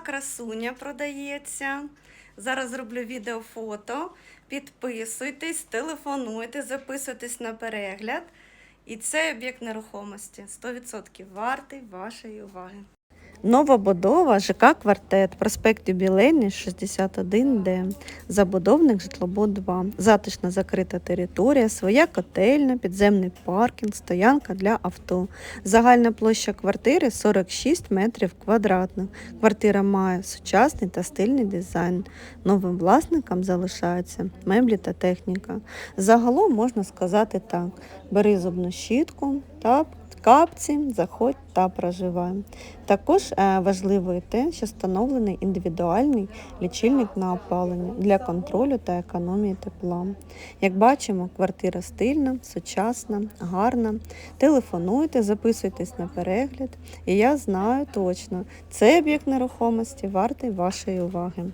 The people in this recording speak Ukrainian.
красуня продається. Зараз зроблю відеофото. Підписуйтесь, телефонуйте, записуйтесь на перегляд. І цей об'єкт нерухомості 100% вартий вашої уваги. Новобудова ЖК Квартет, проспект Юбілейний, 61Д. Забудовник житлобуд 2. Затишна закрита територія, своя котельня, підземний паркінг, стоянка для авто. Загальна площа квартири 46 метрів квадратних. Квартира має сучасний та стильний дизайн. Новим власникам залишаються меблі та техніка. Загалом можна сказати так: бери зубну щітку та капці, заходь та проживай. Також е, важливо те, що встановлений індивідуальний лічильник на опалення для контролю та економії тепла. Як бачимо, квартира стильна, сучасна, гарна. Телефонуйте, записуйтесь на перегляд, і я знаю точно, цей об'єкт нерухомості вартий вашої уваги.